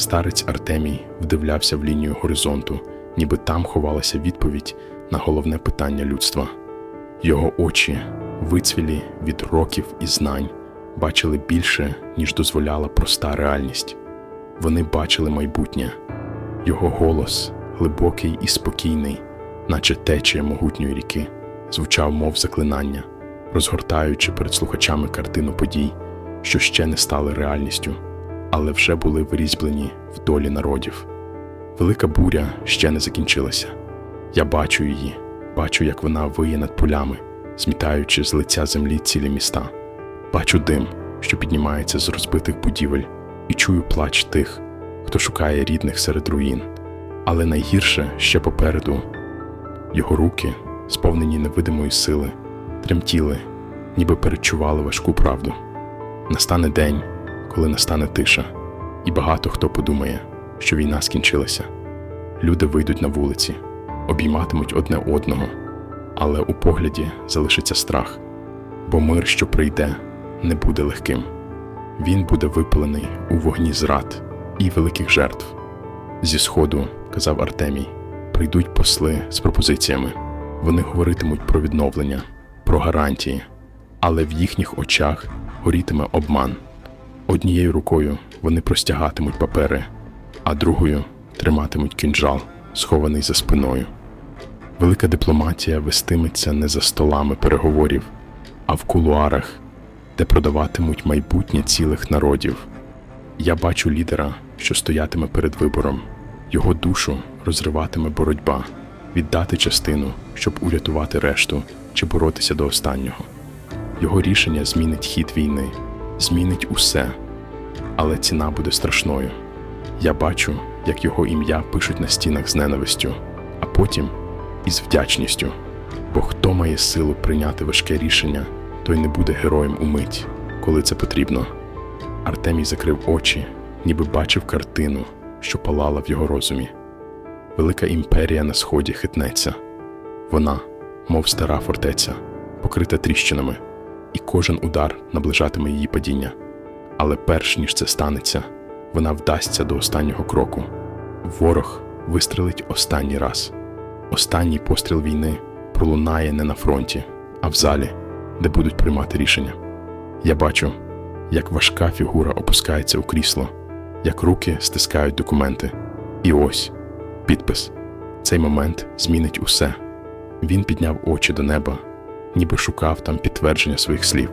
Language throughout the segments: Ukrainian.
Старець Артемій вдивлявся в лінію горизонту, ніби там ховалася відповідь на головне питання людства. Його очі, вицвілі від років і знань, бачили більше, ніж дозволяла проста реальність. Вони бачили майбутнє. Його голос, глибокий і спокійний, наче течія могутньої ріки, звучав, мов заклинання, розгортаючи перед слухачами картину подій, що ще не стали реальністю, але вже були вирізблені в долі народів. Велика буря ще не закінчилася. Я бачу її, бачу, як вона виє над полями, змітаючи з лиця землі цілі міста. Бачу дим, що піднімається з розбитих будівель, і чую плач тих, хто шукає рідних серед руїн. Але найгірше ще попереду його руки, сповнені невидимої сили, тремтіли, ніби передчували важку правду. Настане день, коли настане тиша, і багато хто подумає, що війна скінчилася. Люди вийдуть на вулиці, обійматимуть одне одного, але у погляді залишиться страх, бо мир, що прийде, не буде легким. Він буде випалений у вогні зрад і великих жертв. Зі сходу, казав Артемій, прийдуть посли з пропозиціями. Вони говоритимуть про відновлення, про гарантії, але в їхніх очах горітиме обман. Однією рукою вони простягатимуть папери, а другою триматимуть кінжал, схований за спиною. Велика дипломатія вестиметься не за столами переговорів, а в кулуарах, де продаватимуть майбутнє цілих народів. Я бачу лідера, що стоятиме перед вибором. Його душу розриватиме боротьба, віддати частину, щоб урятувати решту чи боротися до останнього. Його рішення змінить хід війни, змінить усе, але ціна буде страшною. Я бачу, як його ім'я пишуть на стінах з ненавистю, а потім із вдячністю. Бо хто має силу прийняти важке рішення, той не буде героєм у мить, коли це потрібно. Артемій закрив очі, ніби бачив картину, що палала в його розумі. Велика імперія на сході хитнеться. Вона, мов стара фортеця, покрита тріщинами, і кожен удар наближатиме її падіння. Але перш ніж це станеться, вона вдасться до останнього кроку. Ворог вистрелить останній раз. Останній постріл війни пролунає не на фронті, а в залі, де будуть приймати рішення. Я бачу, як важка фігура опускається у крісло, як руки стискають документи. І ось підпис. Цей момент змінить усе. Він підняв очі до неба, ніби шукав там підтвердження своїх слів.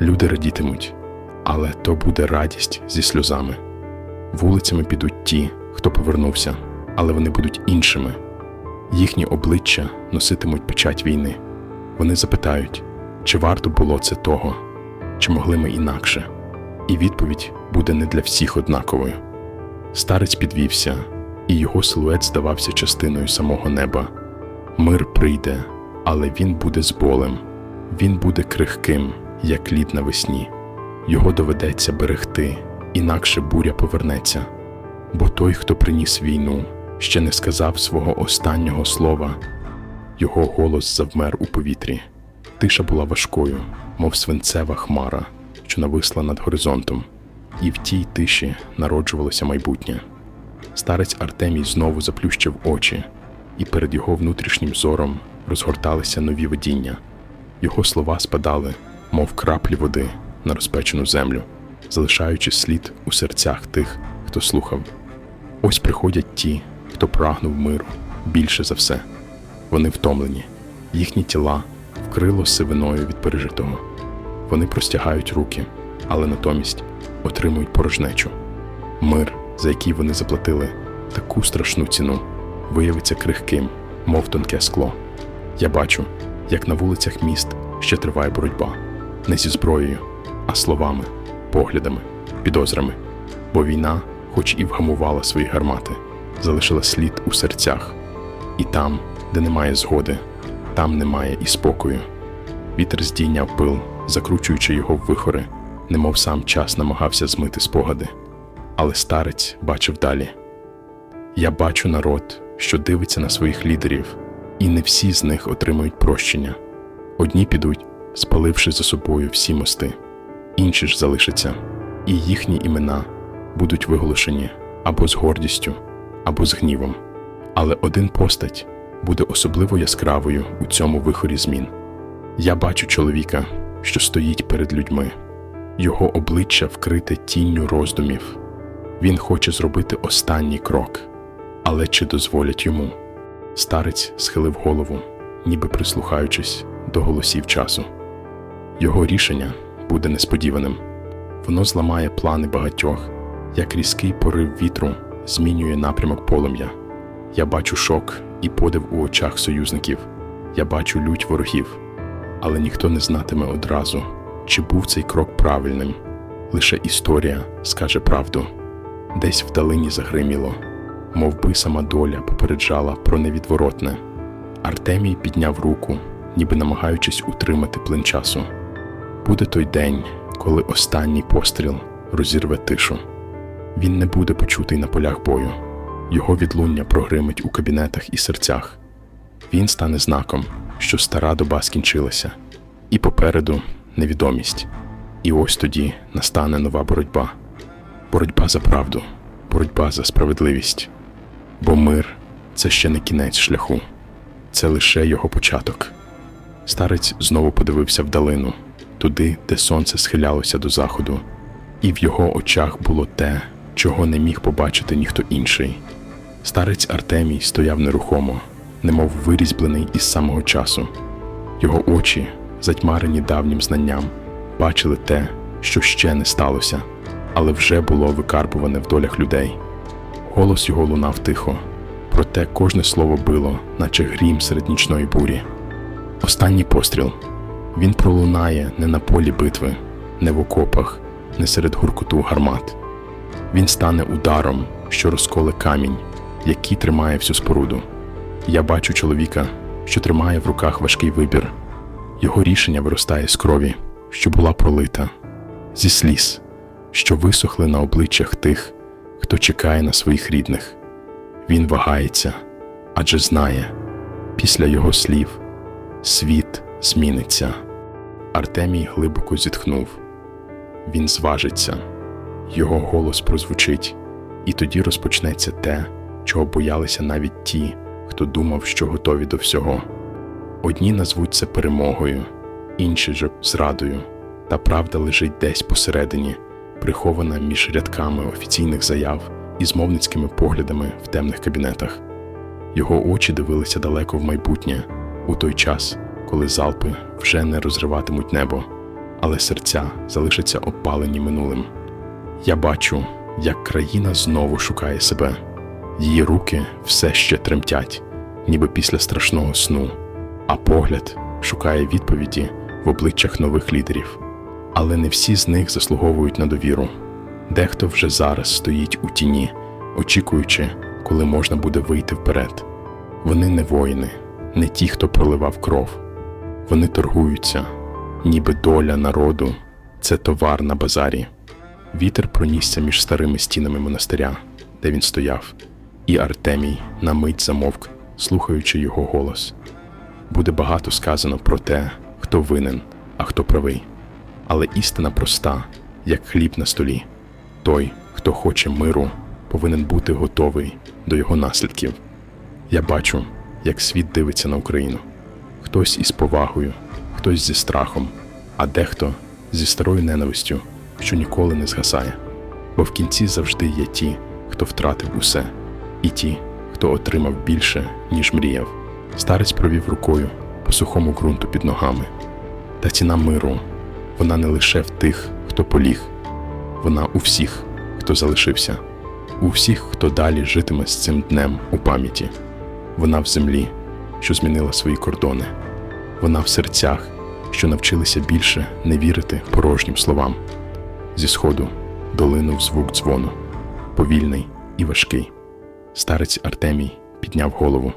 Люди радітимуть, але то буде радість зі сльозами. Вулицями підуть ті, хто повернувся, але вони будуть іншими. Їхні обличчя носитимуть печать війни. Вони запитають, чи варто було це того, чи могли ми інакше. І відповідь буде не для всіх однаковою. Старець підвівся, і його силует здавався частиною самого неба. Мир прийде, але він буде з болем, він буде крихким, як лід навесні. Його доведеться берегти, інакше буря повернеться. Бо той, хто приніс війну, ще не сказав свого останнього слова. Його голос завмер у повітрі. Тиша була важкою, мов свинцева хмара, що нависла над горизонтом, і в тій тиші народжувалося майбутнє. Старець Артемій знову заплющив очі, і перед його внутрішнім зором розгорталися нові видіння. Його слова спадали, мов краплі води на розпечену землю, залишаючи слід у серцях тих, хто слухав. Ось приходять ті, хто прагнув миру більше за все. Вони втомлені, їхні тіла вкрило сивиною від пережитого. Вони простягають руки, але натомість отримують порожнечу. Мир, за який вони заплатили таку страшну ціну, виявиться крихким, мов тонке скло. Я бачу, як на вулицях міст ще триває боротьба не зі зброєю, а словами, поглядами, підозрами. Бо війна, хоч і вгамувала свої гармати, залишила слід у серцях, і там, де немає згоди, там немає і спокою. Вітер здійняв пил, закручуючи його в вихори, немов сам час намагався змити спогади. Але старець бачив далі. Я бачу народ, що дивиться на своїх лідерів, і не всі з них отримують прощення. Одні підуть, спаливши за собою всі мости, інші ж залишаться, і їхні імена будуть виголошені або з гордістю, або з гнівом. Але один постать буде особливо яскравою у цьому вихорі змін. Я бачу чоловіка, що стоїть перед людьми, його обличчя вкрите тінню роздумів. Він хоче зробити останній крок, але чи дозволять йому? Старець схилив голову, ніби прислухаючись до голосів часу. Його рішення буде несподіваним. Воно зламає плани багатьох, як різкий порив вітру змінює напрямок полум'я. Я бачу шок і подив у очах союзників. Я бачу лють ворогів, але ніхто не знатиме одразу, чи був цей крок правильним. Лише історія скаже правду. Десь вдалині загриміло, мов би сама доля попереджала про невідворотне. Артемій підняв руку, ніби намагаючись утримати плин часу. Буде той день, коли останній постріл розірве тишу. Він не буде почутий на полях бою. Його відлуння прогримить у кабінетах і серцях. Він стане знаком, що стара доба скінчилася, і попереду невідомість. І ось тоді настане нова боротьба. Боротьба за правду, боротьба за справедливість. Бо мир це ще не кінець шляху, це лише його початок. Старець знову подивився вдалину, туди, де сонце схилялося до заходу, і в його очах було те, чого не міг побачити ніхто інший. Старець Артемій стояв нерухомо, немов вирізблений із самого часу. Його очі, затьмарені давнім знанням, бачили те, що ще не сталося, але вже було викарбуване в долях людей. Голос його лунав тихо, проте кожне слово било, наче грім серед нічної бурі. Останній постріл. Він пролунає не на полі битви, не в окопах, не серед гуркоту гармат. Він стане ударом, що розколе камінь, який тримає всю споруду. Я бачу чоловіка, що тримає в руках важкий вибір. Його рішення виростає з крові, що була пролита, зі сліз, що висохли на обличчях тих, хто чекає на своїх рідних. Він вагається, адже знає, після його слів світ зміниться. Артемій глибоко зітхнув. Він зважиться, його голос прозвучить, і тоді розпочнеться те, чого боялися навіть ті, хто думав, що готові до всього. Одні назвуть це перемогою, інші ж зрадою, та правда лежить десь посередині, прихована між рядками офіційних заяв і змовницькими поглядами в темних кабінетах. Його очі дивилися далеко в майбутнє, у той час, коли залпи вже не розриватимуть небо, але серця залишаться опалені минулим. Я бачу, як країна знову шукає себе. Її руки все ще тремтять, ніби після страшного сну, а погляд шукає відповіді в обличчях нових лідерів. Але не всі з них заслуговують на довіру. Дехто вже зараз стоїть у тіні, очікуючи, коли можна буде вийти вперед. Вони не воїни, не ті, хто проливав кров. Вони торгуються, ніби доля народу це товар на базарі. Вітер пронісся між старими стінами монастиря, де він стояв, і Артемій на мить замовк, слухаючи його голос. Буде багато сказано про те, хто винен, а хто правий. Але істина проста, як хліб на столі. Той, хто хоче миру, повинен бути готовий до його наслідків. Я бачу, як світ дивиться на Україну. Хтось із повагою, хтось зі страхом, а дехто зі старою ненавистю, що ніколи не згасає. Бо в кінці завжди є ті, хто втратив усе, і ті, хто отримав більше, ніж мріяв. Старець провів рукою по сухому ґрунту під ногами. Та ціна миру, вона не лише в тих, хто поліг, вона у всіх, хто залишився, у всіх, хто далі житиме з цим днем у пам'яті. Вона в землі, що змінила свої кордони. Вона в серцях, що навчилися більше не вірити порожнім словам. Зі сходу долинув звук дзвону, повільний і важкий. Старець Артемій підняв голову.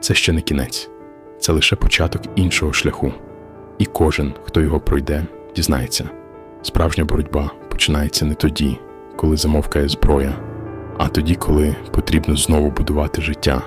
Це ще не кінець, це лише початок іншого шляху. І кожен, хто його пройде, дізнається. Справжня боротьба починається не тоді, коли замовкає зброя, а тоді, коли потрібно знову будувати життя